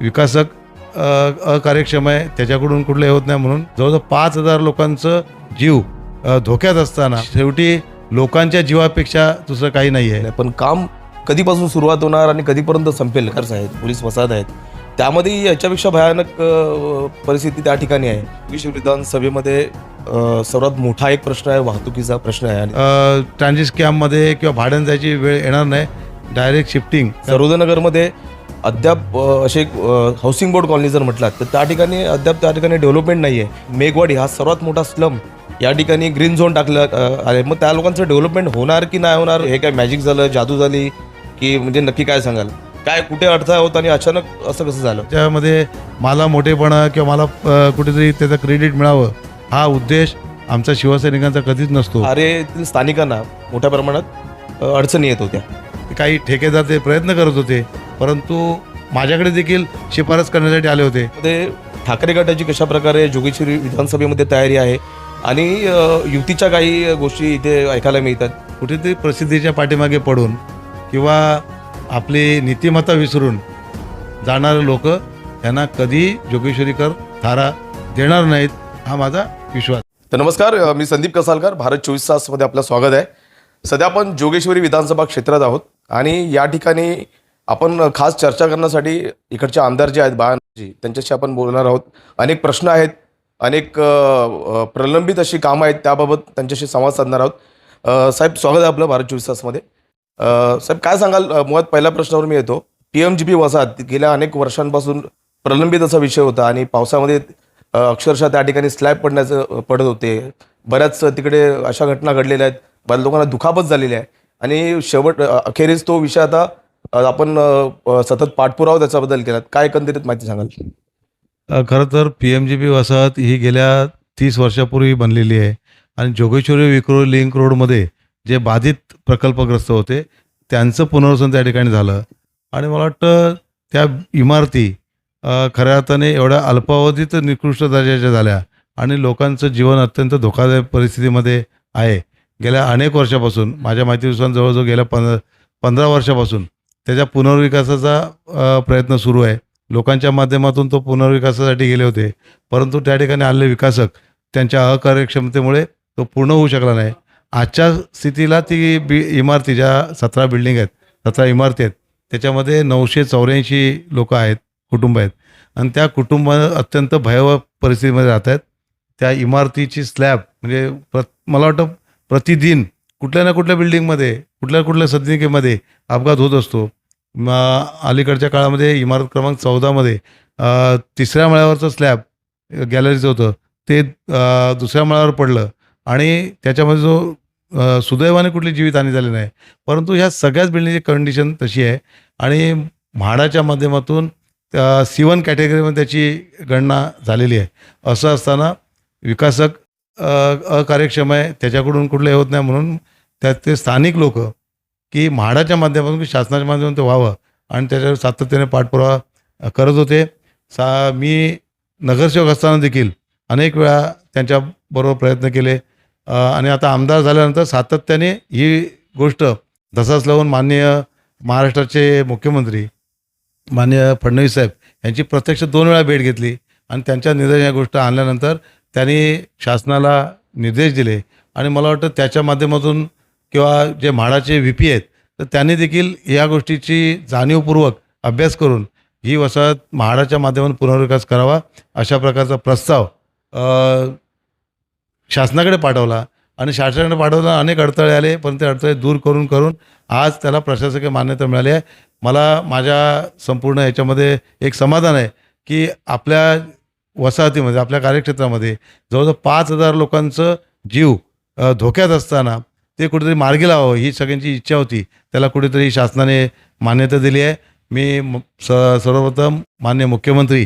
विकासक अकार्यक्षम आहे त्याच्याकडून कुठलं हे होत नाही म्हणून जवळजवळ पाच हजार लोकांचं जीव धोक्यात असताना शेवटी लोकांच्या जीवापेक्षा दुसरं काही नाही आहे. पण काम कधीपासून सुरुवात होणार आणि कधीपर्यंत संपेल? खर्च आहेत पोलीस वसाहत आहेत. त्यामध्ये याच्यापेक्षा भयानक परिस्थिती त्या ठिकाणी आहे. विश्व विधानसभेमध्ये सर्वात मोठा एक प्रश्न आहे वाहतुकीचा प्रश्न आहे ट्रान्झिट स्कॅममध्ये किंवा भाड्यानं जायची वेळ येणार नाही. डायरेक्ट शिफ्टिंग सर्वोदयनगरमध्ये अद्याप असे हाऊसिंग बोर्ड कॉलनी जर म्हटलात तर त्या ठिकाणी अद्याप त्या ठिकाणी डेव्हलपमेंट नाही आहे मेघवाडी हा सर्वात मोठा स्लम या ठिकाणी ग्रीन झोन टाकलं आहे. मग त्या लोकांचं डेव्हलपमेंट होणार की नाही होणार हे काय मॅजिक झालं जादू झाली की म्हणजे नक्की काय सांगाल? काय कुठे अडथळा होता आणि अचानक असं कसं झालं? त्यामध्ये मला मोठेपणा किंवा मला कुठेतरी त्याचं क्रेडिट मिळावं हा उद्देश आमच्या शिवसैनिकांचा कधीच नसतो. अरे स्थानिकांना मोठ्या प्रमाणात अडचणी येत होत्या. काही ठेकेदार ते प्रयत्न करत होते परंतु माझ्याकडे देखील शिफारस करण्यासाठी आले होते. मध्ये ठाकरे गटाची कशा प्रकारे जोगेश्वरी विधानसभेमध्ये तयारी आहे आणि युतीच्या काही गोष्टी इथे ऐकायला मिळतात? कुठेतरी प्रसिद्धीच्या पाठीमागे पडून किंवा आपली नीतिमत्ता विसरून जाणारे लोक यांना कधी जोगेश्वरीकर थारा देणार नाहीत हा माझा विश्वास. तर नमस्कार मी संदीप कसालकर भारत चोवीस तासमध्ये आपलं स्वागत आहे. सध्या आपण जोगेश्वरी विधानसभा क्षेत्रात आहोत आणि या ठिकाणी आपण खास चर्चा करण्यासाठी इकडचे आमदार जे आहेत बाळाजी त्यांच्याशी आपण बोलणार आहोत. अनेक प्रश्न आहेत अनेक प्रलंबित अशी कामं आहेत त्याबाबत त्यांच्याशी संवाद साधणार आहोत. साहेब स्वागत आहे आपलं भारत चोवीस तासमध्ये. साहेब काय सांगाल? मुळात पहिल्या प्रश्नावर मी येतो. पी एम जी पी वसाहत गेल्या अनेक वर्षांपासून प्रलंबित असा विषय होता आणि पावसामध्ये अक्षरशः त्या ठिकाणी स्लॅब पडण्याचं पडत होते. बऱ्याच तिकडे अशा घटना घडलेल्या आहेत. बऱ्याच लोकांना दुखापत झालेली आहे. आणि शेवट अखेरीस तो विषय आता आपण सतत पाठपुरावा त्याच्याबद्दल केलात. काय एकंदरीत माहिती सांगाल? खरं तर पी एम जी पी वसाहत ही गेल्या तीस वर्षापूर्वी बनलेली आहे. आणि जोगेश्वरी विक्रो लिंक रोडमध्ये जे बाधित प्रकल्पग्रस्त होते त्यांचं पुनर्वसन त्या ठिकाणी झालं. आणि मला वाटतं त्या इमारती खऱ्या अर्थाने एवढ्या अल्पावधीत निकृष्ट दर्जाच्या झाल्या. आणि लोकांचं जीवन अत्यंत धोकादायक परिस्थितीमध्ये आहे. गेल्या अनेक वर्षापासून माझ्या माहितीनुसार जवळजवळ गेल्या पंधरा पंधरा वर्षापासून त्याच्या पुनर्विकासाचा प्रयत्न सुरू आहे. लोकांच्या माध्यमातून तो पुनर्विकासासाठी गेले होते. परंतु त्या ठिकाणी आलेले विकासक त्यांच्या अकार्यक्षमतेमुळे तो पूर्ण होऊ शकला नाही. आजच्या स्थितीला ती बि इमारती ज्या सतरा बिल्डिंग आहेत सतरा इमारती आहेत त्याच्यामध्ये नऊशे चौऱ्याऐंशी लोक आहेत कुटुंब आहेत. आणि त्या कुटुंब अत्यंत भयावह परिस्थितीमध्ये राहत आहेत. त्या इमारतीची स्लॅब म्हणजे प्र मला वाटतं प्रतिदिन कुठल्या ना कुठल्या बिल्डिंगमध्ये कुठल्या कुठल्या सदनिकेमध्ये अपघात होत असतो. अलीकडच्या काळामध्ये इमारत क्रमांक चौदामध्ये तिसऱ्या मळ्यावरचं स्लॅब गॅलरीचं होतं. ते दुसऱ्या मळ्यावर पडलं. आणि त्याच्यामध्ये जो सुदैवाने कुठली जीवितहानी झाली नाही. परंतु ह्या सगळ्याच बिल्डिंगची कंडिशन तशी आहे. आणि म्हाडाच्या माध्यमातून सी वन कॅटेगरीमध्ये त्याची गणना झालेली आहे. असं असताना विकासक अकार्यक्षम आहे. त्याच्याकडून कुठलं हे होत नाही म्हणून त्यात ते स्थानिक लोक की म्हाडाच्या माध्यमातून की शासनाच्या माध्यमातून ते व्हावं. आणि त्याच्यावर सातत्याने पाठपुरावा करत होते. सा मी नगरसेवक असताना देखील अनेक वेळा त्यांच्याबरोबर प्रयत्न केले. आणि आता आमदार झाल्यानंतर सातत्याने ही गोष्ट धसास लावून माननीय महाराष्ट्राचे मुख्यमंत्री माननीय फडणवीस साहेब यांची प्रत्यक्ष दोन वेळा भेट घेतली. आणि त्यांच्या निर्देश या गोष्ट आणल्यानंतर त्यांनी शासनाला निर्देश दिले. आणि मला वाटतं त्याच्या माध्यमातून किंवा जे म्हाडाचे व्ही पी आहेत तर त्यांनी देखील या गोष्टीची जाणीवपूर्वक अभ्यास करून ही वसाहत म्हाडाच्या माध्यमातून पुनर्विकास करावा अशा प्रकारचा प्रस्ताव शासनाकडे पाठवला. आणि शासनाकडे पाठवताना अनेक अडथळे आले पण ते अडथळे दूर करून करून आज त्याला प्रशासकीय मान्यता मिळाली आहे. मला माझ्या संपूर्ण याच्यामध्ये एक समाधान आहे की आपल्या वसाहतीमध्ये आपल्या कार्यक्षेत्रामध्ये जवळजवळ पाच हजार लोकांचं जीव धोक्यात असताना ते कुठेतरी मार्गी लावावं ही सगळ्यांची इच्छा होती. त्याला कुठेतरी शासनाने मान्यता दिली आहे. मी स सर्वप्रथम मान्य मुख्यमंत्री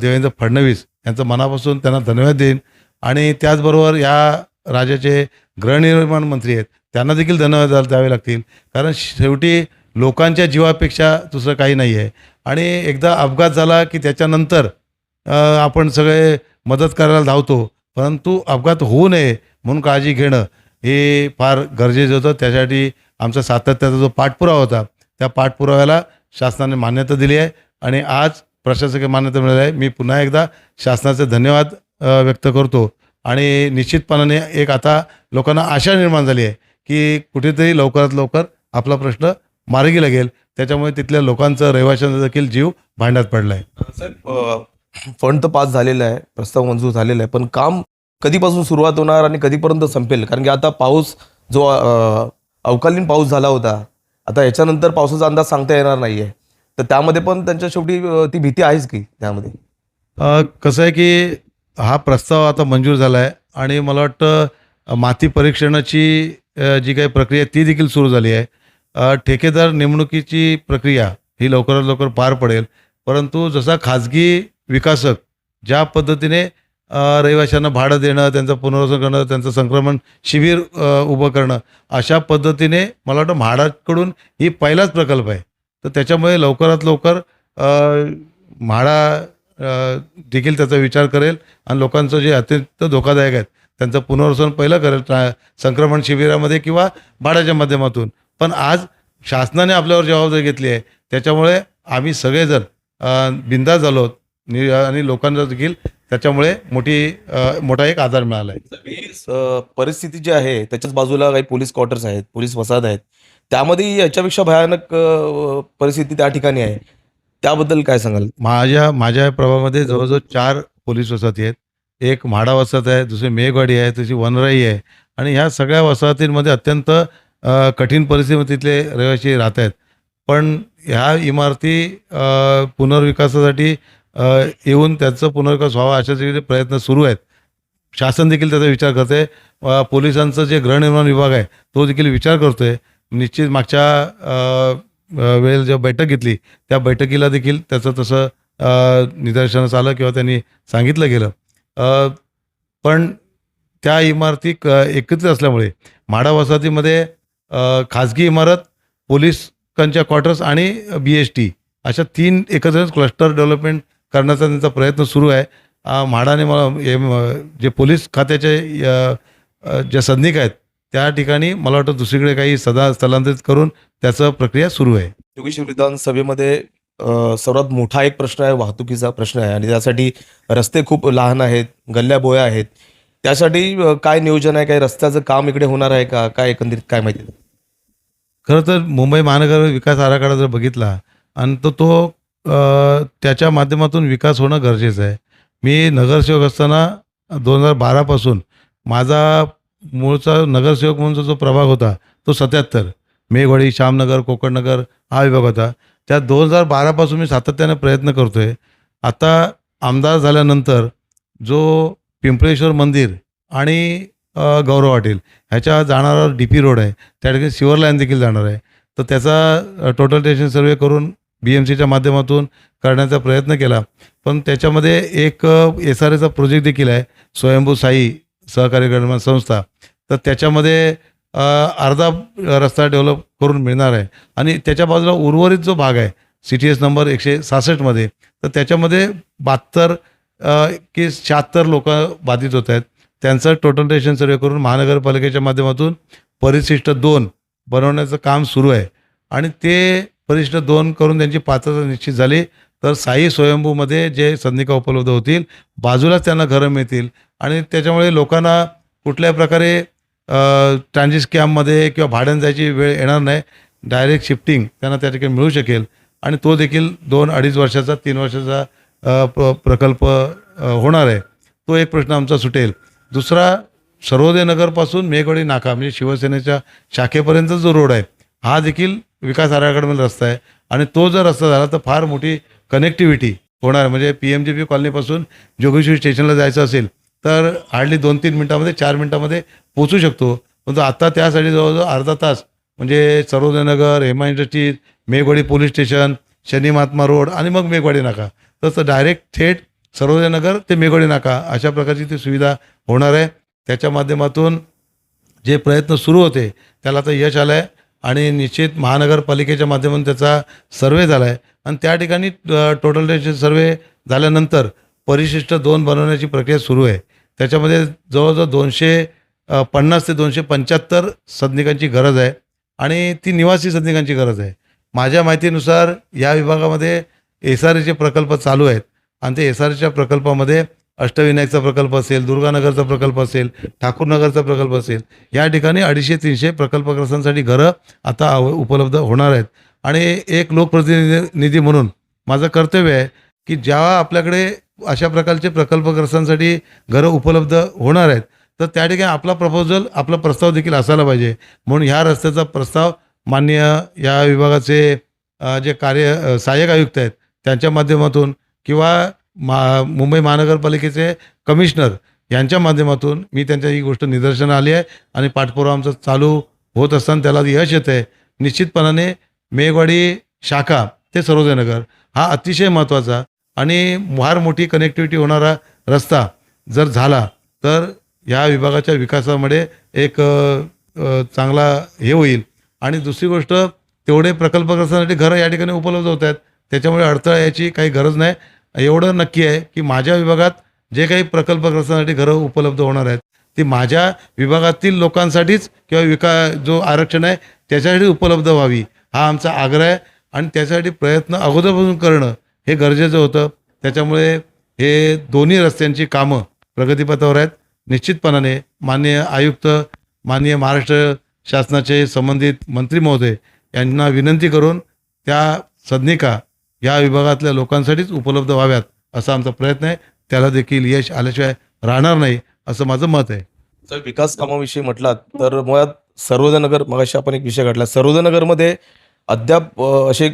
देवेंद्र फडणवीस यांचं मनापासून त्यांना धन्यवाद देईन. आणि त्याचबरोबर या राज्याचे गृहनिर्माण मंत्री आहेत त्यांना देखील धन्यवाद द्यावे लागतील. कारण शेवटी लोकांच्या जीवापेक्षा दुसरं काही नाही आहे आणि एकदा अपघात झाला की त्याच्यानंतर आपण सगळे मदत करायला धावतो. परंतु अपघात होऊ नये म्हणून काळजी घेणं हे फार गरजेचं होतं. त्यासाठी आमचा सातत्याचा जो पाठपुरावा होता त्या पाठपुराव्याला शासनाने मान्यता दिली आहे आणि आज प्रशासकीय मान्यता मिळाली आहे. मी पुन्हा एकदा शासनाचे धन्यवाद व्यक्त करतो आणि निश्चितपणाने एक आता लोकांना आशा निर्माण झाली आहे की कुठेतरी लवकरात लवकर आपला प्रश्न मार्गी लागेल. त्याच्यामुळे तिथल्या लोकांचं रहिवाशांचा देखील जीव भांड्यात पडला आहे साहेब फंड तर पास झालेला आहे प्रस्ताव मंजूर झालेला आहे पण काम कधीपासून सुरुवात होणार आणि कधीपर्यंत संपेल? कारण की आता पाऊस जो अवकालीन पाऊस झाला होता आता याच्यानंतर पावसाचा अंदाज सांगता येणार नाही आहे तर त्यामध्ये पण त्यांच्या शेवटी ती भीती आहेच की त्यामध्ये. कसं आहे की हा प्रस्ताव आता मंजूर झाला आहे आणि मला वाटतं माती परीक्षणाची जी काही प्रक्रिया ती देखील सुरू झाली आहे. ठेकेदार नेमणुकीची प्रक्रिया ही लवकरात लवकर पार पडेल. परंतु जसा खाजगी विकासक ज्या पद्धतीने रहिवाशांना भाडं देणं त्यांचं पुनर्वसन करणं त्यांचं संक्रमण शिबिर उभं करणं अशा पद्धतीने मला वाटतं म्हाडाकडून ही पहिलाच प्रकल्प आहे. तर त्याच्यामुळे लवकरात लवकर म्हाडा देखील त्याचा विचार करेल आणि लोकांचं जे अत्यंत धोकादायक आहेत त्यांचं पुनर्वसन पहिलं करेल ट्रा संक्रमण शिबिरामध्ये किंवा भाड्याच्या माध्यमातून. पण आज शासनाने आपल्यावर जबाबदारी घेतली आहे. त्याच्यामुळे आम्ही सगळेजण बिंदा झालो आहोत. नि आणि लोकांना देखील त्याच्यामुळे मोठी अ, मोठा एक आधार मिळाला आहे परिस्थिती जी आहे त्याच्याच बाजूला काही पोलीस क्वार्टर्स आहेत पोलीस वसाहत आहेत. त्यामध्ये याच्यापेक्षा भयानक अ, परिस्थिती त्या ठिकाणी आहे. त्याबद्दल काय सांगाल? माझ्या माझ्या प्रभागामध्ये जवळजवळ चार पोलीस वसाहती आहेत. एक म्हाडा वसाहत आहे दुसरी मेघवाडी आहे दुसरी वनराई आहे. आणि ह्या सगळ्या वसाहतींमध्ये अत्यंत अ, कठीण परिस्थितीमध्ये तिथले रहिवासी राहत आहेत. पण ह्या इमारती अ, पुनर्विकासासाठी येऊन त्याचं पुनर्विकास व्हावा अशा प्रयत्न सुरू आहेत. शासन देखील त्याचा विचार करते पोलिसांचं जे गृहनिर्माण विभाग आहे तो देखील विचार करतोय. निश्चित मागच्या अ, वेळेला जेव्हा बैठक घेतली त्या बैठकीला देखील त्याचं तसं निदर्शनास आलं किंवा त्यांनी सांगितलं गेलं. पण त्या इमारती क एकत्रित असल्यामुळे माडा वसाहतीमध्ये खाजगी इमारत पोलिसांच्या क्वार्टर्स आणि बी एस टी अशा तीन एकत्र क्लस्टर डेव्हलपमेंट करण्याचा त्यांचा प्रयत्न सुरू आहे. म्हाडाने मला जे पोलीस खात्याचे ज्या सैनिक आहेत त्या ठिकाणी मला वाटतं दुसरीकडे काही सदा स्थलांतरित करून त्याचं प्रक्रिया सुरू आहे. योगेश्वर विधानसभेमध्ये सर्वात मोठा एक प्रश्न आहे वाहतुकीचा प्रश्न आहे. आणि त्यासाठी रस्ते खूप लहान आहेत गल्ल्या बोया आहेत. त्यासाठी काय नियोजन आहे? काय रस्त्याचं काम इकडे होणार आहे का? काय एकंदरीत काय माहिती? खरं तर मुंबई महानगर विकास आराखडा जर बघितला आणि तो तो त्याच्या माध्यमातून विकास होणं गरजेचं आहे. मी नगरसेवक असताना दोन हजार बारापासून माझा मूळचा नगरसेवक म्हणून जो प्रभाग होता तो सत्याहत्तर. मेघवाडी श्यामनगर कोकणनगर हा विभाग होता. त्या दोन हजार बारापासून मी सातत्याने प्रयत्न करतो आहे आता आमदार झाल्यानंतर जो पिंपळेश्वर मंदिर आणि गौरव हॉटेल ह्याच्या जाणारा डी पी रोड आहे त्या ठिकाणी सिवर लाईन देखील जाणार आहे. तर त्याचा टोटल टेशन सर्वे करून बी एम सीच्या माध्यमातून करण्याचा प्रयत्न केला. पण त्याच्यामध्ये एक एस आर एचा प्रोजेक्ट देखील आहे स्वयंभू साई सहकारी गणमान संस्था. तर त्याच्यामध्ये अर्धा रस्ता डेव्हलप करून मिळणार आहे. आणि त्याच्या बाजूला उर्वरित जो भाग आहे सी टी एस नंबर एकशे सहासष्टमध्ये तर त्याच्यामध्ये बहात्तर की शहात्तर लोक बाधित होत आहेत. त्यांचं टोटल रेशन सर्वे करून महानगरपालिकेच्या माध्यमातून परिशिष्ट दोन बनवण्याचं काम सुरू आहे. आणि ते परिष्ठ दोन करून त्यांची पात्रता निश्चित झाली तर साई स्वयंभूमध्ये जे संधिका उपलब्ध होतील बाजूलाच त्यांना घरं मिळतील. आणि त्याच्यामुळे लोकांना कुठल्याही प्रकारे ट्रान्झिट कॅम्पमध्ये किंवा भाड्यानं जायची वेळ येणार नाही डायरेक्ट शिफ्टिंग त्यांना त्या ठिकाणी मिळू शकेल. आणि तो देखील दोन अडीच वर्षाचा तीन वर्षाचा प्र प्रकल्प होणार आहे. तो एक प्रश्न आमचा सुटेल. दुसरा सर्वोदय नगरपासून मेघवाडी नाका म्हणजे शिवसेनेच्या शाखेपर्यंत जो रोड आहे हा देखील विकास आराखड्यामधील रस्ता आहे. आणि तो जर रस्ता झाला तर फार मोठी कनेक्टिव्हिटी होणार. म्हणजे पी एम जी पी कॉलनीपासून जोगेश्वरी स्टेशनला जायचं असेल तर हार्डली दोन तीन मिनटामध्ये चार मिनटामध्ये पोचू शकतो. परंतु आत्ता त्यासाठी जवळजवळ अर्धा तास म्हणजे Sarvodaya Nagar Hema industries Meghwadi police station Shani Mahatma road आणि मग मेघवाडी नाका. तसं डायरेक्ट थेट सरोदयनगर ते मेघवाडी नाका अशा प्रकारची ती सुविधा होणार आहे. त्याच्या माध्यमातून जे प्रयत्न सुरू होते त्याला आता यश आलं आहे आणि निश्चित महानगरपालिकेच्या माध्यमातून त्याचा सर्वे झाला आहे आणि त्या ठिकाणी टोटल टेशन सर्वे झाल्यानंतर परिशिष्ट दोन बनवण्याची प्रक्रिया सुरू आहे. त्याच्यामध्ये जवळजवळ दोनशे पन्नास ते दोनशे पंच्याहत्तर सदनिकांची गरज आहे आणि ती निवासी सदनिकांची गरज आहे. माझ्या माहितीनुसार या विभागामध्ये एस आर एचे प्रकल्प चालू आहेत आणि ते एस आर एच्या प्रकल्पामध्ये अष्टविनायकचा प्रकल्प असेल दुर्गानगरचा प्रकल्प असेल ठाकूरनगरचा प्रकल्प असेल या ठिकाणी अडीचशे तीनशे प्रकल्पग्रस्तांसाठी घरं आता उपलब्ध होणार आहेत. आणि एक लोकप्रतिनिधी निधी म्हणून माझं कर्तव्य आहे की ज्या आपल्याकडे अशा प्रकारचे प्रकल्पग्रस्तांसाठी घरं उपलब्ध होणार आहेत तर त्या ठिकाणी आपला प्रपोजल आपला प्रस्ताव देखील असायला पाहिजे. म्हणून ह्या रस्त्याचा प्रस्ताव मान्य या विभागाचे जे कार्य सहाय्यक आयुक्त आहेत त्यांच्या माध्यमातून किंवा मा मुंबई महानगरपालिकेचे कमिशनर यांच्या माध्यमातून मी त्यांच्या ही गोष्ट निदर्शनं आली आहे आणि पाठपुरावा आमचा चालू होत असताना त्याला यश येतं आहे. निश्चितपणाने मेघवाडी शाखा ते सरोजयनगर हा अतिशय महत्त्वाचा आणि फार मोठी कनेक्टिव्हिटी होणारा रस्ता जर झाला तर या विभागाच्या विकासामध्ये एक चांगला हे होईल. आणि दुसरी गोष्ट तेवढे प्रकल्पग्रस्तांसाठी घरं या ठिकाणी उपलब्ध होत आहेत. त्याच्यामुळे अडथळा याची काही गरज नाही. एवढं नक्की आहे की माझ्या विभागात जे काही प्रकल्पग्रस्तांसाठी घरं उपलब्ध होणार आहेत ती माझ्या विभागातील लोकांसाठीच किंवा विका जो आरक्षण आहे त्याच्यासाठी उपलब्ध व्हावी हा आमचा आग्रह आहे. आणि त्याच्यासाठी प्रयत्न अगोदरपासून करणं हे गरजेचं होतं. त्याच्यामुळे हे दोन्ही रस्त्यांची कामं प्रगतीपथावर आहेत. निश्चितपणाने माननीय आयुक्त माननीय महाराष्ट्र शासनाचे संबंधित मंत्री महोदय यांना विनंती करून त्या सदनिका या विभागातल्या लोकांसाठीच उपलब्ध व्हाव्यात असा आमचा प्रयत्न आहे. त्याला देखील यश आल्याशिवाय राहणार नाही असं माझं मत आहे. जर विकास कामाविषयी म्हटलात तर मुळात सर्वोदयनगर मगाशी आपण एक विषय काढला सर्वोदयनगरमध्ये अद्याप असे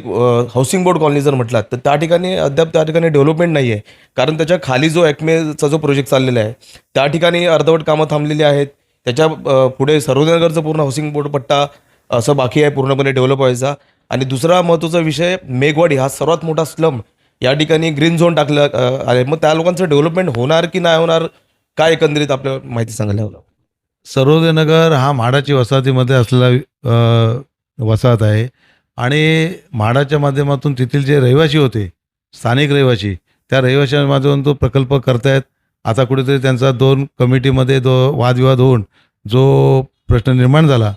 हाऊसिंग बोर्ड कॉलनी जर म्हटलात तर त्या ठिकाणी अद्याप त्या ठिकाणी डेव्हलपमेंट नाही आहे कारण त्याच्याखाली जो ॲक्मेचा जो प्रोजेक्ट चाललेला आहे त्या ठिकाणी अर्धवट कामं थांबलेली आहेत. त्याच्या पुढे सर्वोदयनगरचं पूर्ण हाऊसिंग बोर्ड पट्टा असं बाकी आहे पूर्णपणे डेव्हलप व्हायचा. आणि दुसरा महत्त्वाचा विषय मेघवाडी हा सर्वात मोठा स्लम या ठिकाणी ग्रीन झोन टाकलं आहे. मग त्या लोकांचं डेव्हलपमेंट होणार की नाही होणार काय एकंदरीत आपल्या माहिती सांगायला हवं? हा म्हाडाची वसाहतीमध्ये असलेला वसाहत आहे. आणि म्हाडाच्या माध्यमातून तेथील जे रहिवासी होते स्थानिक रहिवासी त्या रहिवाशांमधून तो प्रकल्प करतायत. आता कुठेतरी त्यांचा दोन कमिटीमध्ये दो वादविवाद होऊन जो प्रश्न निर्माण झाला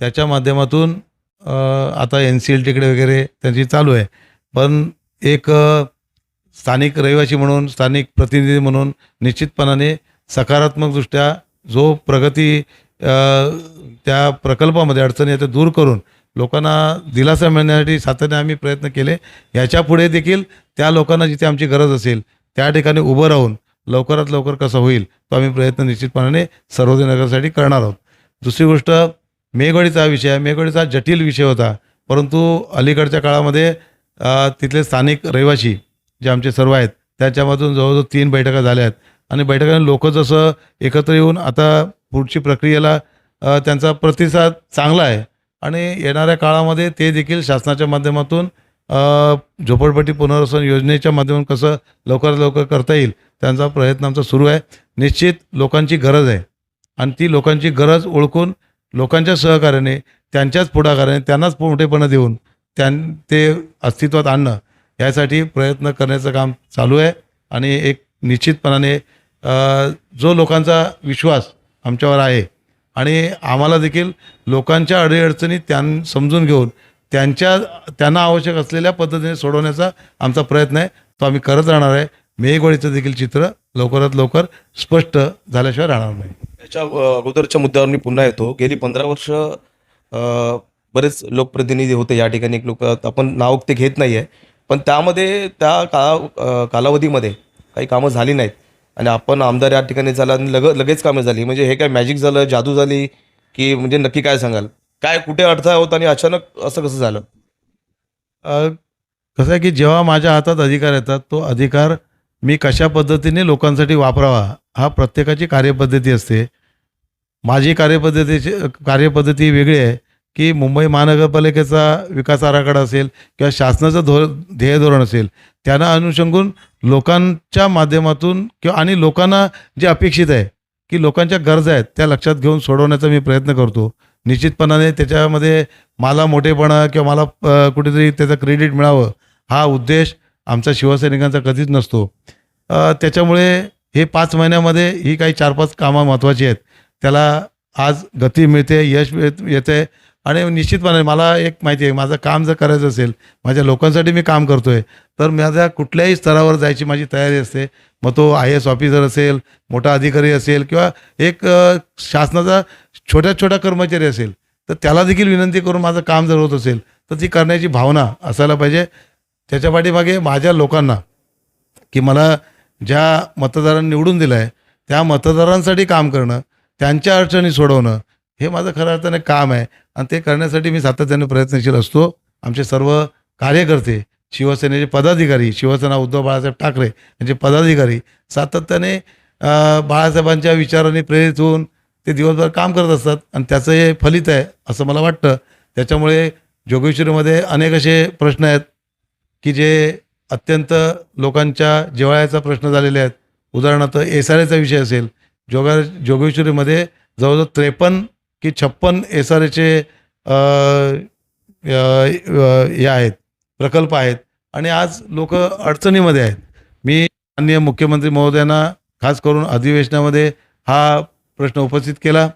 त्याच्या माध्यमातून आता एन सी एल टीकडे वगैरे त्यांची चालू आहे. पण एक स्थानिक रहिवासी म्हणून स्थानिक प्रतिनिधी म्हणून निश्चितपणाने सकारात्मकदृष्ट्या जो प्रगती त्या प्रकल्पामध्ये अडचणी आहेत दूर करून लोकांना दिलासा मिळण्यासाठी सातत्याने आम्ही प्रयत्न केले. याच्यापुढे देखील त्या लोकांना जिथे आमची गरज असेल त्या ठिकाणी उभं राहून लवकरात लवकर कसं होईल तो आम्ही प्रयत्न निश्चितपणाने सर्वोदय नगरसाठी करणार आहोत. दुसरी गोष्ट मेघवाडीचा विषय आहे मेघवाडीचा जटिल विषय होता. परंतु अलीकडच्या काळामध्ये तिथले स्थानिक रहिवासी जे आमचे सर्व आहेत त्याच्यामधून जवळजवळ तीन बैठका झाल्या आहेत. आणि बैठकांनी लोक जसं एकत्र येऊन आता पुढची प्रक्रियेला त्यांचा प्रतिसाद चांगला आहे. आणि येणाऱ्या काळामध्ये ते देखील शासनाच्या माध्यमातून झोपडपट्टी पुनर्वसन योजनेच्या माध्यमातून कसं लवकरात लवकर करता येईल त्यांचा प्रयत्न आमचा सुरू आहे. निश्चित लोकांची गरज आहे. आणि ती लोकांची गरज ओळखून लोकांच्या सहकार्याने त्यांच्याच पुढाकाराने त्यांनाच मोठेपणा देऊन त्यां ते अस्तित्वात आणणं यासाठी प्रयत्न करण्याचं काम चालू आहे. आणि एक निश्चितपणाने जो लोकांचा विश्वास आमच्यावर आहे आणि आम्हाला देखील लोकांच्या अडीअडचणी त्यां समजून घेऊन त्यांच्या त्यांना आवश्यक असलेल्या पद्धतीने सोडवण्याचा आमचा प्रयत्न आहे. तो आम्ही करत राहणार आहे. मेघवाडीचं देखील चित्र लवकरात लवकर स्पष्ट झाल्याशिवाय राहणार नाही. त्याच्या अगोदरच्या मुद्द्यावर मी पुन्हा येतो. गेली पंधरा वर्ष बरेच लोकप्रतिनिधी होते या ठिकाणी. एक लोक आपण नाव ते घेत नाही आहे पण त्यामध्ये त्या काळा कालावधीमध्ये काही कामं झाली नाहीत. आणि आपण आमदार या ठिकाणी झाला आणि लग लगेच कामं झाली. म्हणजे हे काय मॅजिक झालं जादू झाली की म्हणजे नक्की काय सांगाल? काय कुठे अडथळा होता आणि अचानक असं कसं झालं? कसं आहे की जेव्हा माझ्या हातात अधिकार येतात तो अधिकार मी कशा पद्धतीने लोकांसाठी वापरावा हा प्रत्येकाची कार्यपद्धती असते. माझी कार्यपद्धतीची कार्यपद्धती वेगळी आहे की मुंबई महानगरपालिकेचा विकास आराखडा असेल किंवा शासनाचं धोर ध्येय धोरण असेल त्यांना अनुषंगून लोकांच्या माध्यमातून किंवा आणि लोकांना जे अपेक्षित आहे की लोकांच्या गरजा आहेत त्या लक्षात घेऊन सोडवण्याचा मी प्रयत्न करतो. निश्चितपणाने त्याच्यामध्ये मला मोठेपणा किंवा मला कुठेतरी त्याचं क्रेडिट मिळावं हा उद्देश आमचा शिवसैनिकांचा कधीच नसतो. त्याच्यामुळे हे पाच महिन्यामध्ये ही काही चार पाच कामं महत्त्वाची आहेत. त्याला आज गती मिळते यश येते आणि निश्चितपणे मला एक माहिती आहे माझं काम जर करायचं असेल माझ्या लोकांसाठी मी काम करतो आहे तर माझ्या कुठल्याही स्तरावर जायची माझी तयारी असते. मग तो आय एस ऑफिसर असेल मोठा अधिकारी असेल किंवा एक शासनाचा छोट्या छोट्या कर्मचारी असेल तर त्याला देखील विनंती करून माझं काम जर होत असेल तर ती करण्याची भावना असायला पाहिजे. त्याच्या पाठीमागे माझ्या लोकांना की मला ज्या मतदारांनी निवडून दिलं आहे त्या मतदारांसाठी काम करणं त्यांच्या अडचणी सोडवणं हे माझं खऱ्या अर्थाने काम आहे. आणि ते करण्यासाठी मी सातत्याने प्रयत्नशील असतो. आमचे सर्व कार्यकर्ते शिवसेनेचे पदाधिकारी शिवसेना उद्धव बाळासाहेब ठाकरे यांचे पदाधिकारी सातत्याने बाळासाहेबांच्या विचारांनी प्रेरित होऊन ते दिवसभर काम करत असतात. आणि त्याचं हे फलित आहे असं मला वाटतं. त्याच्यामुळे जोगेश्वरीमध्ये अनेक असे प्रश्न आहेत. की जे अत्यंत लोकांच्या जिवाळ्याचा प्रश्न झालेले आहेत. उदाहरणार्थ एस आर एचा विषय असेल. जोगा जोगेश्वरीमध्ये जवळजवळ त्रेपन्न की छप्पन एस आर एचे हे आहेत प्रकल्प आहेत. आणि आज लोक अडचणीमध्ये आहेत. मी माननीय मुख्यमंत्री महोदयांना खास करून अधिवेशनामध्ये हा प्रश्न उपस्थित केला.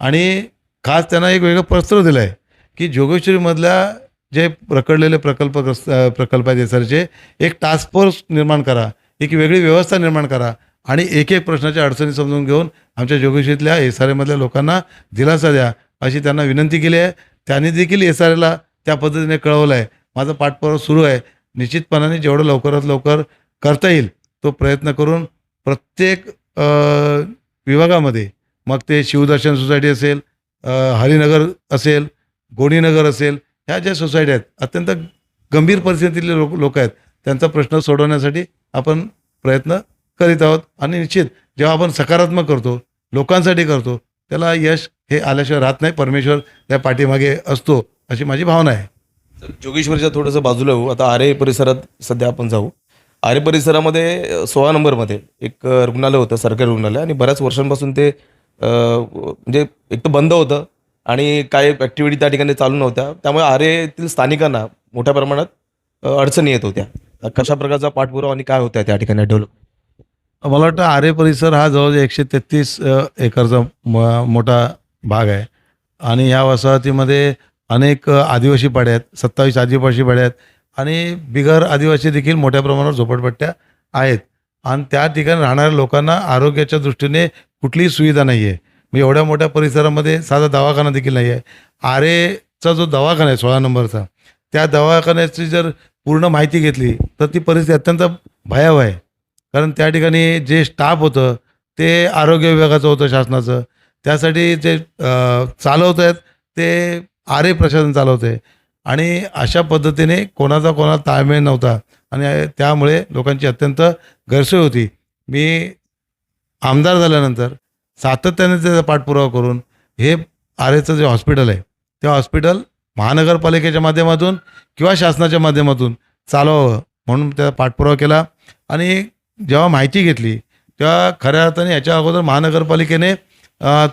आणि खास त्यांना एक वेगळं पत्र दिलं आहे की जोगेश्वरीमधल्या जे रखडलेले प्रकल्पग्रस्त प्रकल्प आहेत एसआरचे एक टास्क फोर्स निर्माण करा एक वेगळी व्यवस्था निर्माण करा आणि एक एक प्रश्नाच्या अडचणी समजून घेऊन आमच्या जोगेशीतल्या एस आर एमधल्या लोकांना दिलासा द्या अशी त्यांना विनंती केली आहे. त्यांनी देखील एस आर एला त्या पद्धतीने कळवलं आहे माझा पाठपुरावा सुरू आहे. निश्चितपणाने जेवढं लवकरात लवकर करता येईल तो प्रयत्न करून प्रत्येक विभागामध्ये मग ते शिवदर्शन सोसायटी असेल हरिनगर असेल गोणीनगर असेल ह्या ज्या सोसायटी आहेत अत्यंत गंभीर परिस्थितीतले लोक लोक आहेत त्यांचा प्रश्न सोडवण्यासाठी आपण प्रयत्न करीत आहोत. आणि निश्चित जेव्हा आपण सकारात्मक करतो लोकांसाठी करतो त्याला यश हे आल्याशिवाय राहत नाही. परमेश्वर त्या पाठीमागे असतो अशी माझी भावना आहे. जोगेश्वरच्या थोडंसं बाजूला होऊ आता आरे परिसरात सध्या आपण जाऊ. आरे परिसरामध्ये सोळा नंबरमध्ये एक रुग्णालय होतं सरकारी रुग्णालय. आणि बऱ्याच वर्षांपासून ते म्हणजे एक तर बंद होतं. आणि काही ॲक्टिव्हिटी त्या ठिकाणी चालू नव्हत्या. त्यामुळे आरे स्थानिकांना मोठ्या प्रमाणात अडचणी येत होत्या. कशा प्रकारचा पाठपुरावा आणि काय होत्या त्या ठिकाणी डेव्हलप मला वाटतं आरे परिसर हा जवळजवळ एकशे तेहतीस एकरचा म- मोठा भाग आहे. आणि ह्या वसाहतीमध्ये अनेक आदिवासी पाड्या आहेत सत्तावीस आदिवासी पाड्या आहेत आणि बिगर आदिवासी देखील मोठ्या प्रमाणावर झोपडपट्ट्या आहेत. आणि त्या ठिकाणी राहणाऱ्या लोकांना आरोग्याच्या दृष्टीने कुठलीही सुविधा नाही आहे म्हणजे एवढ्या मोठ्या परिसरामध्ये साधा दवाखाना देखील नाही आहे आरेचा जो दवाखाना आहे सोळा नंबरचा त्या दवाखान्याची जर पूर्ण माहिती घेतली तर ती परिस्थिती अत्यंत भयावह आहे. कारण त्या ठिकाणी जे स्टाफ होतं ते आरोग्य विभागाचं होतं शासनाचं. त्यासाठी जे चालवत आहेत ते आरे प्रशासन चालवत आहे आणि अशा पद्धतीने कोणाचा कोणाला ताळमेळ नव्हता. आणि त्यामुळे लोकांची अत्यंत गैरसोय होती. मी आमदार झाल्यानंतर सातत्याने त्याचा पाठपुरावा करून हे आरेचं जे हॉस्पिटल आहे ते हॉस्पिटल महानगरपालिकेच्या माध्यमातून किंवा शासनाच्या माध्यमातून चालवावं म्हणून त्याचा पाठपुरावा केला. आणि जेव्हा माहिती घेतली तेव्हा खऱ्या अर्थाने याच्या अगोदर महानगरपालिकेने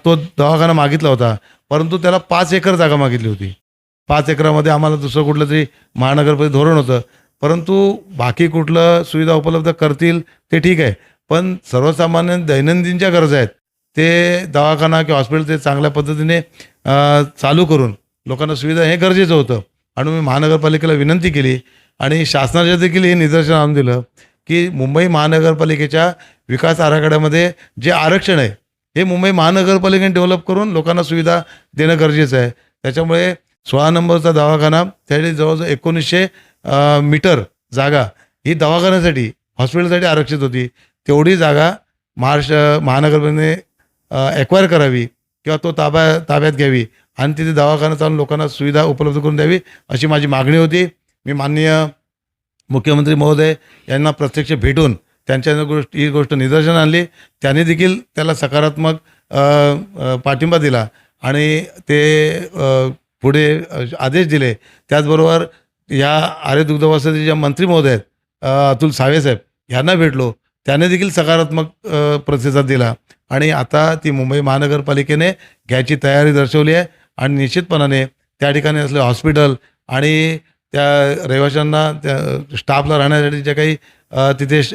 तो दवाखाना मागितला होता परंतु त्याला पाच एकर जागा मागितली होती. पाच एकरामध्ये आम्हाला दुसरं कुठलं तरी महानगरपालिका धोरण होतं. परंतु बाकी कुठलं सुविधा उपलब्ध करतील ते ठीक आहे. पण सर्वसामान्य दैनंदिनच्या गरजा आहेत. ते दवाखाना किंवा हॉस्पिटल ते चांगल्या पद्धतीने चालू करून लोकांना सुविधा हे गरजेचं होतं. आणि मी महानगरपालिकेला विनंती केली आणि शासनाच्या देखील हे निदर्शन आणून दिलं की मुंबई महानगरपालिकेच्या विकास आराखड्यामध्ये जे आरक्षण आहे हे मुंबई महानगरपालिकेने डेव्हलप करून लोकांना सुविधा देणं गरजेचं आहे. त्याच्यामुळे सोळा नंबरचा दवाखाना त्यासाठी जवळजवळ एकोणीसशे मीटर जागा ही दवाखान्यासाठी हॉस्पिटलसाठी आरक्षित होती. तेवढी जागा महाराष्ट्र महानगरपालिकेने ॲक्वायर करावी किंवा तो ताब्या ताब्यात घ्यावी. आणि तिथे दवाखाना चालून लोकांना सुविधा उपलब्ध करून द्यावी अशी माझी मागणी होती. मी माननीय मुख्यमंत्री महोदय यांना प्रत्यक्ष भेटून त्यांच्या गोष्ट ही गोष्ट निदर्शन आणली. त्यांनी देखील त्याला सकारात्मक पाठिंबा दिला आणि ते पुढे आदेश दिले. त्याचबरोबर या आर्य दुग्धवासाचे ज्या मंत्री महोदय आहेत अ, अतुल सावेसाहेब यांना भेटलो. त्याने देखील सकारात्मक प्रतिसाद दिला. आणि आता ती मुंबई महानगरपालिकेने घ्यायची तयारी दर्शवली आहे आणि निश्चितपणाने त्या ठिकाणी असले हॉस्पिटल आणि त्या रहिवाशांना त्या स्टाफला राहण्यासाठी ज्या काही तिथे श-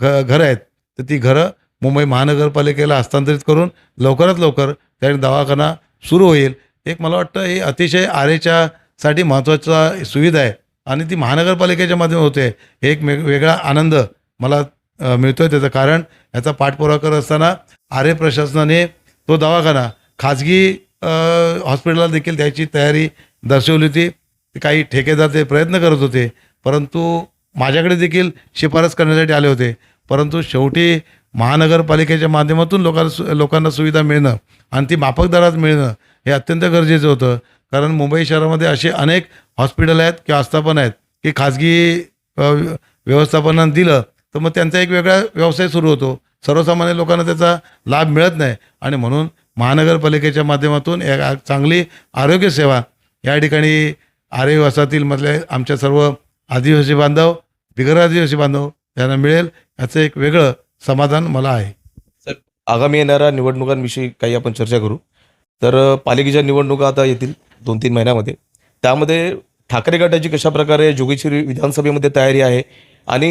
घ घरं आहेत तर ती घरं मुंबई महानगरपालिकेला हस्तांतरित करून लवकरात लवकर त्या दवाखाना सुरू होईल. एक मला वाटतं हे अतिशय आरेच्या साठी महत्त्वाचा सुविधा आहे आणि ती महानगरपालिकेच्या माध्यमात होते. एक वेग वेगळा आनंद मला मिळतोय त्याचं कारण याचा पाठपुरावा करत असताना आरे प्रशासनाने तो दवाखाना खाजगी हॉस्पिटलला देखील द्यायची तयारी दर्शवली होती. काही ठेकेदार ते प्रयत्न करत होते परंतु माझ्याकडे देखील शिफारस करण्यासाठी आले होते. परंतु शेवटी महानगरपालिकेच्या माध्यमातून लोकांना सु लोकांना सुविधा मिळणं आणि ती माफक दरात मिळणं हे अत्यंत गरजेचं होतं. कारण मुंबई शहरामध्ये असे अनेक हॉस्पिटल आहेत किंवा आस्थापन आहेत की खाजगी व्यवस्थापनानं दिलं तर मग त्यांचा एक वेगळा व्यवसाय सुरू होतो. सर्वसामान्य लोकांना त्याचा लाभ मिळत नाही. आणि म्हणून महानगरपालिकेच्या माध्यमातून एक चांगली आरोग्यसेवा या ठिकाणी आर्यवासातील मधले आमच्या सर्व आदिवासी बांधव बिगर आदिवासी बांधव यांना मिळेल. याचं एक वेगळं समाधान मला आहे. आगामी येणाऱ्या निवडणुकांविषयी काही आपण चर्चा करू. तर पालिकेच्या निवडणुका आता येतील दोन तीन महिन्यामध्ये. त्यामध्ये ठाकरे गटाची कशा प्रकारे जोगेश्वरी विधानसभेमध्ये तयारी आहे आणि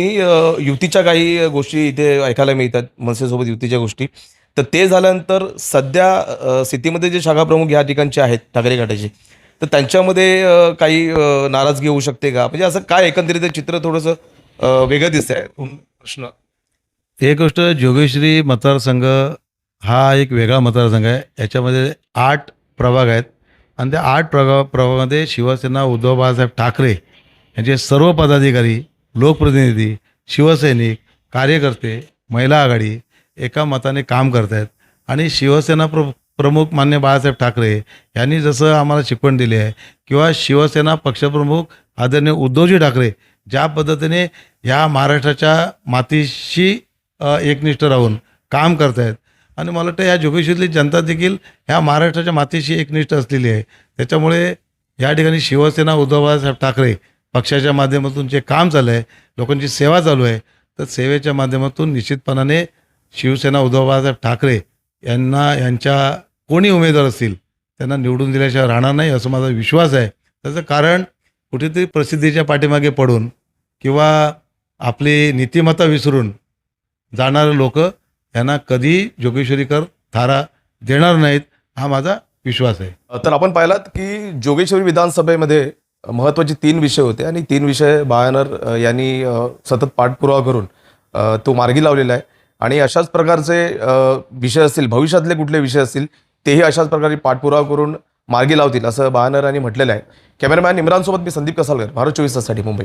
युतीच्या काही गोष्टी इथे ऐकायला मिळतात मनसेसोबत युतीच्या गोष्टी. तर ते झाल्यानंतर सध्या स्थितीमध्ये जे शाखाप्रमुख या ठिकाणचे आहेत ठाकरे गटाचे तर त्यांच्यामध्ये काही नाराजगी होऊ शकते का? म्हणजे असं काय एकंदरीत चित्र थोडंसं वेगळं दिसत आहे प्रश्न. एक गोष्ट जोगेश्वरी मतदारसंघ हा एक वेगळा मतदारसंघ आहे. याच्यामध्ये आठ प्रभाग आहेत. आणि त्या आठ प्रभाग प्रभागामध्ये शिवसेना उद्धव बाळासाहेब ठाकरे यांचे सर्व पदाधिकारी लोकप्रतिनिधी शिवसैनिक कार्यकर्ते महिला आघाडी एका मताने काम करत आहेत आणि शिवसेना प्र प्रमुख मान्य बाळासाहेब ठाकरे यांनी जसं आम्हाला शिकवण दिली आहे किंवा शिवसेना पक्षप्रमुख आदरणीय उद्धवजी ठाकरे ज्या पद्धतीने या महाराष्ट्राच्या मातीशी एकनिष्ठ राहून काम करत आहेत आणि मला वाटतं या जोगेशीतली जनता देखील ह्या महाराष्ट्राच्या मातीशी एकनिष्ठ असलेली आहे. त्याच्यामुळे या ठिकाणी शिवसेना उद्धव बाळासाहेब ठाकरे पक्षाच्या माध्यमातून जे काम चाललं आहे लोकांची सेवा चालू आहे तर सेवेच्या माध्यमातून निश्चितपणाने शिवसेना उद्धव बाळासाहेब ठाकरे यांना यांच्या कोणी उमेदवार असतील त्यांना निवडून दिल्याशिवाय राहणार नाही असं माझा विश्वास आहे. त्याचं कारण कुठेतरी प्रसिद्धीच्या पाठीमागे पडून किंवा आपली नीतिमत्ता विसरून जाणारे लोक यांना कधी जोगेश्वरीकर थारा देणार नाहीत हा माझा विश्वास आहे. तर आपण पाहिलात की जोगेश्वरी विधानसभेमध्ये महत्त्वाचे तीन विषय होते आणि तीन विषय बायनर यांनी सतत पाठपुरावा करून तो मार्गी लावलेला आहे. आणि अशाच प्रकारचे विषय असतील भविष्यातले कुठले विषय असतील तेही अशाच प्रकारे पाठपुरावा करून मार्गी लावतील असं बायनर यांनी म्हटलेलं आहे. कॅमेरामॅन इम्रानसोबत मी संदीप कसालकर भारत चोवीस ताससाठी मुंबई.